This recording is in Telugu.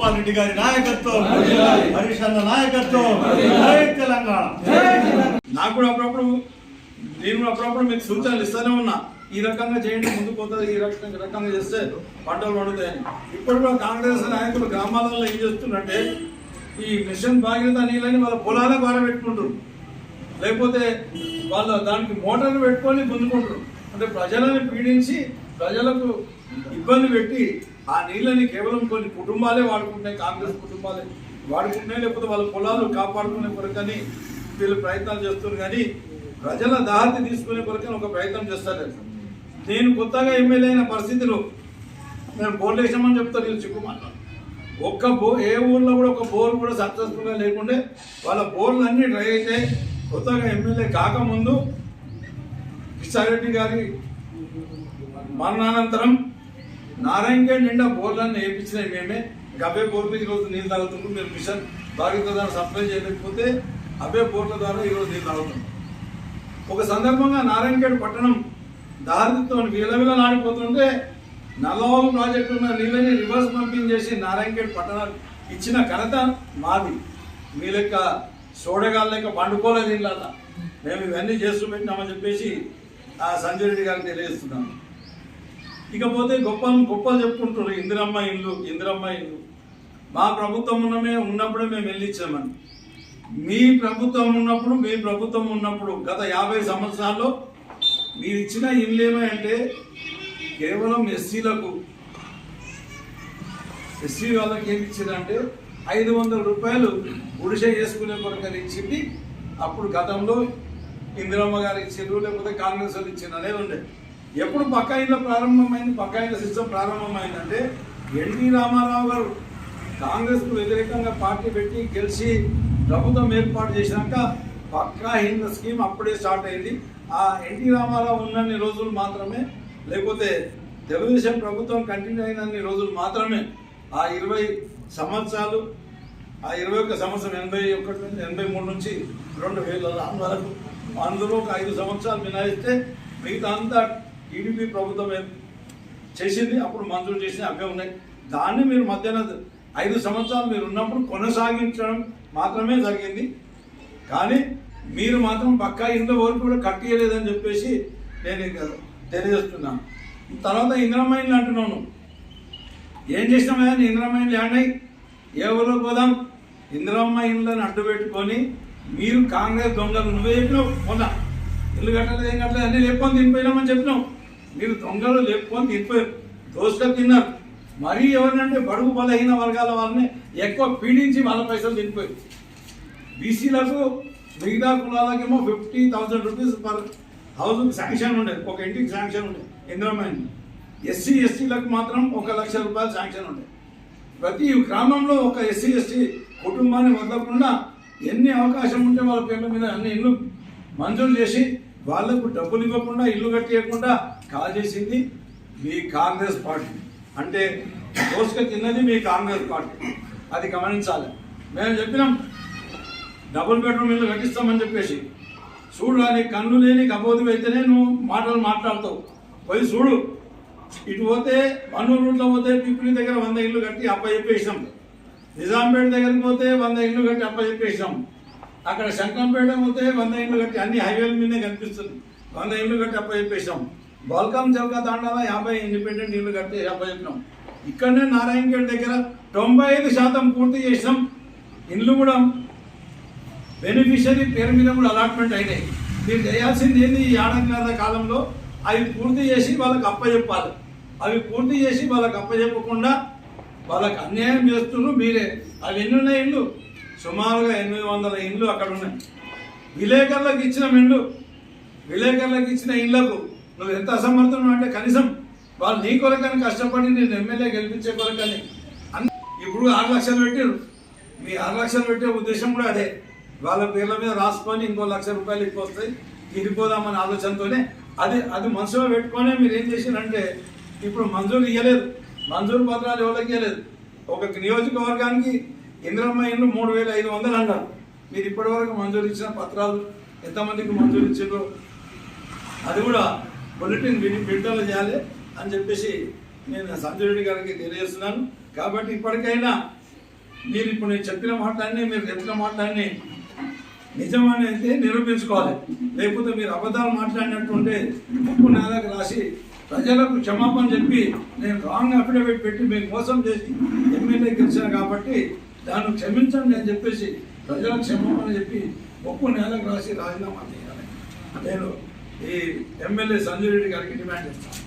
భూపాల్ రెడ్డి గారి నాయకత్వం. హరీష్ అన్న నాయకత్వం. జై తెలంగాణ. నాకు కూడా అప్పుడప్పుడు నేను కూడా అప్పుడప్పుడు మీకు సూచనలు ఇస్తూనే ఉన్నా. ఈ రకంగా చేయండి ముందుకు పోతుంది ఈ రకంగా ఈ రకంగా చేస్తే పంటలు పండుతాయని. ఇప్పుడు కూడా కాంగ్రెస్ నాయకులు గ్రామాలలో ఏం చేస్తున్నారంటే ఈ మిషన్ భాగీరథ నీళ్ళని వాళ్ళ పొలాల ద్వారా పెట్టుకుంటారు లేకపోతే వాళ్ళ దానికి మోటార్లు పెట్టుకొని పొందుకుంటారు అంటే ప్రజలను పీడించి ప్రజలకు ఇబ్బంది పెట్టి ఆ నీళ్ళని కేవలం కొన్ని కుటుంబాలే వాడుకుంటున్నాయి కాంగ్రెస్ కుటుంబాలే వాడుకుంటున్నాయి లేకపోతే వాళ్ళ పొలాలు కాపాడుకునే కొరకని వీళ్ళు ప్రయత్నాలు చేస్తున్నారు. కానీ ప్రజల దాహతి తీసుకునే కొరకని ఒక ప్రయత్నం చేస్తారు. నేను కొత్తగా ఎమ్మెల్యే అయిన పరిస్థితిలో నేను బోర్లు వేసామని చెప్తాను వీళ్ళు చిక్కుమన్నారు ఒక్క బో ఏ ఊర్లో కూడా ఒక బోర్ కూడా సక్సెస్ఫుల్గా లేకుండే వాళ్ళ బోర్లు అన్నీ డ్రై అయితే కొత్తగా ఎమ్మెల్యే కాకముందు కిషారెడ్డి గారి మరణానంతరం నారాయణగఢ్ నిండా బోర్లను వేయించినాయి మేమే. గవే బోర్లు ఈరోజు నీళ్ళు తాగుతుండ్రు. మీరు మిషన్ భారత ద్వారా సప్లై చేయలేకపోతే అవే బోర్ల ద్వారా ఈరోజు నీళ్ళు తాగుతున్నాం. ఒక సందర్భంగా నారాయణగఢ్ పట్టణం దారితో విలవిలలాడిపోతుంటే నల్లవాగు ప్రాజెక్టు ఉన్న నీళ్ళని రివర్స్ పంపింగ్ చేసి నారాయణగఢ్ పట్టణాలు ఇచ్చిన ఘనత మాది. మీ లెక్క చూడగాల లెక్క పండుకోలేదు ఇళ్ళ మేము ఇవన్నీ చేస్తూ పెట్టినామని చెప్పేసి ఆ సంజయ్ రెడ్డి గారికి తెలియజేస్తున్నాను. ఇకపోతే గొప్పలు గొప్పలు చెప్పుకుంటున్నారు ఇందిరమ్మ ఇల్లు ఇందిరమ్మ ఇల్లు. మా ప్రభుత్వం ఉన్నమే ఉన్నప్పుడే మేము వెళ్ళిచ్చామని మీ ప్రభుత్వం ఉన్నప్పుడు మీ ప్రభుత్వం ఉన్నప్పుడు గత యాభై సంవత్సరాల్లో మీరు ఇచ్చిన ఇల్లు ఏమంటే కేవలం ఎస్సీలకు ఎస్సీ వాళ్ళకి ఏమి ఇచ్చిందంటే ఐదు వందల రూపాయలు గుడిసె చేసుకునే కొరకని ఇచ్చింది. అప్పుడు గతంలో ఇందిరమ్మ గారు ఇచ్చారు లేకపోతే కాంగ్రెస్ వాళ్ళు ఇచ్చారు అనేది ఉండే ఎప్పుడు పక్కా ప్రారంభమైంది? బకాయిల సిస్టమ్ ప్రారంభమైందంటే ఎన్టీ రామారావు గారు కాంగ్రెస్కు వ్యతిరేకంగా పార్టీ పెట్టి గెలిచి ప్రభుత్వం ఏర్పాటు చేసినాక పక్కా హింద స్కీమ్ అప్పుడే స్టార్ట్ అయింది. ఆ ఎన్టీ రామారావు ఉన్నన్ని రోజులు మాత్రమే లేకపోతే తెలుగుదేశం ప్రభుత్వం కంటిన్యూ అయినన్ని రోజులు మాత్రమే ఆ ఇరవై సంవత్సరాలు ఆ ఇరవై ఒక్క సంవత్సరం ఎనభై ఒకటి నుంచి ఎనభై మూడు నుంచి రెండు వేల వరకు అందులో ఒక ఐదు సంవత్సరాలు మినహాయిస్తే మిగతా అంతా టీడీపీ ప్రభుత్వం చేసింది? అప్పుడు మంజూరు చేసిన అవే ఉన్నాయి. దాన్ని మీరు మధ్యాహ్న ఐదు సంవత్సరాలు మీరు ఉన్నప్పుడు కొనసాగించడం మాత్రమే జరిగింది. కానీ మీరు మాత్రం పక్కా ఇంట్లో వరకు కూడా కట్టియలేదని చెప్పేసి నేను తెలియజేస్తున్నాను. తర్వాత ఇంద్రమైన్లు అంటున్నాను. ఏం చేసినామయ్యా ఇంద్రమైన్లు ఇంద్రమ్మ అయ్యి ఏ ఊళ్ళో పోదాం? ఇంద్రమ్మ ఇండ్లను అడ్డు పెట్టుకొని మీరు కాంగ్రెస్ దొంగలు నువ్వే చెప్పినావు? మొన్న ఇల్లు కట్టలేదు ఏం కట్టలేదు అన్నీ లేపని తినిపోయినామని చెప్పినావు. మీరు దొంగలు లేపుకొని తినిపోయారు. దోసుకొని తిన్నారు. మరీ ఎవరినంటే బడుగు బలహీన వర్గాల వాళ్ళని ఎక్కువ పీడించి వాళ్ళ పైసలు తినిపోయారు. బీసీలకు మిగతా కులాలకేమో fifty thousand rupees per house sanction ఉండేది ఒక ఇంటికి శాంక్షన్ ఉండేది ఇంద్రమైన ఎస్సీ ఎస్టీలకు మాత్రం ఒక లక్ష రూపాయలు శాంక్షన్ ఉండేది ప్రతి గ్రామంలో ఒక ఎస్సీ ఎస్టీ కుటుంబాన్ని వదలకుండా ఎన్ని అవకాశం ఉంటే వాళ్ళ పేర్ల మీద అన్ని ఇల్లు మంజూరు చేసి వాళ్ళకు డబ్బులు ఇవ్వకుండా ఇల్లు కట్టియకుండా కాల్ చేసింది మీ కాంగ్రెస్ పార్టీ. అంటే దోసుక తిన్నది మీ కాంగ్రెస్ పార్టీ. అది గమనించాలి. మేము చెప్పినాం డబుల్ బెడ్రూమ్ ఇల్లు కట్టిస్తామని చెప్పేసి. చూడు అని కన్ను లేని కబోదు అయితేనే నువ్వు మాటలు మాట్లాడతావు. పోయి చూడు. ఇటు పోతే మన్నూరు రూట్లో పోతే పిప్పిలి దగ్గర వంద ఇల్లు కట్టి అప్ప చెప్పేసినాం. నిజాంపేట దగ్గరికి పోతే వంద ఇల్లు కట్టి అప్ప చెప్పేసినాం. అక్కడ శంకంపేట పోతే వంద ఇండ్లు కట్టి అన్ని హైవేల మీదే కనిపిస్తుంది. వంద ఇండ్లు కట్టి అప్ప చెప్పేసినాం బల్కం చౌకా యాభై ఇండిపెండెంట్ ఇల్లు కట్టి అప్ప చెప్పినాం. ఇక్కడనే నారాయణగఢ్ దగ్గర తొంభై ఐదు శాతం పూర్తి చేసినాం. ఇండ్లు కూడా బెనిఫిషరీ పేరు మీద కూడా అలాట్మెంట్ అయినాయి. మీరు చేయాల్సింది ఏంది? ఈ ఆడంగాద కాలంలో అవి పూర్తి చేసి వాళ్ళకి అప్పచెప్పాలి అవి పూర్తి చేసి వాళ్ళకి అప్పచెప్పకుండా వాళ్ళకి అన్యాయం చేస్తున్నారు మీరే. అవి ఎన్ని ఉన్నాయి ఇల్లు సుమారుగా ఎనిమిది వందల ఇండ్లు అక్కడ ఉన్నాయి. విలేకరులకు ఇచ్చిన ఇండ్లు విలేకరులకు ఇచ్చిన ఇండ్లకు నువ్వు ఎంత అసమర్థం అంటే కనీసం వాళ్ళు నీ కొరకని కష్టపడి నేను ఎమ్మెల్యే గెలిపించే కొరకని ఇప్పుడు ఆరు లక్షలు పెట్టారు మీ ఆరు లక్షలు పెట్టే ఉద్దేశం కూడా అదే. వాళ్ళ పేర్ల మీద రాసుకొని ఇంకో లక్ష రూపాయలు ఎక్కువ వస్తాయి. తిరిగిపోదామనే ఆలోచనతోనే అది అది మనసులో పెట్టుకొని మీరు ఏం చేశారంటే ఇప్పుడు మంజూరు ఇవ్వలేదు మంజూరు పత్రాలు ఎవరికి ఇవ్వలేదు ఒక నియోజకవర్గానికి ఇందిరమ్మ ఇండ్లు మూడు వేల ఐదు వందలు అన్నారు. మీరు ఇప్పటివరకు మంజూరు ఇచ్చిన పత్రాలు ఎంతమందికి మంజూరు ఇచ్చారో అది కూడా బులెటిన్ విడుదల చేయాలి అని చెప్పేసి నేను సంజయ్ రెడ్డి గారికి తెలియజేస్తున్నాను. కాబట్టి ఇప్పటికైనా మీరు ఇప్పుడు నేను చెప్పిన మాటలన్నీ మీరు చెప్పిన మాటలన్నీ నిజమని అయితే నిరూపించుకోవాలి. లేకపోతే మీరు అబద్ధాలు మాట్లాడినట్టుంటే ముప్పు నేలకు రాసి ప్రజలకు క్షమాపణ చెప్పి నేను రాంగ్ అఫిడవిట్ పెట్టి మీ మోసం చేసి ఎమ్మెల్యే గెలిచాను కాబట్టి దాన్ని క్షమించండి అని చెప్పేసి ప్రజలకు అని చెప్పి ఉప్పు నేలకు రాసి రాజీనామా చేయాలి. నేను ఈ ఎమ్మెల్యే సంజయ్ రెడ్డి గారికి డిమాండ్ చేస్తాను.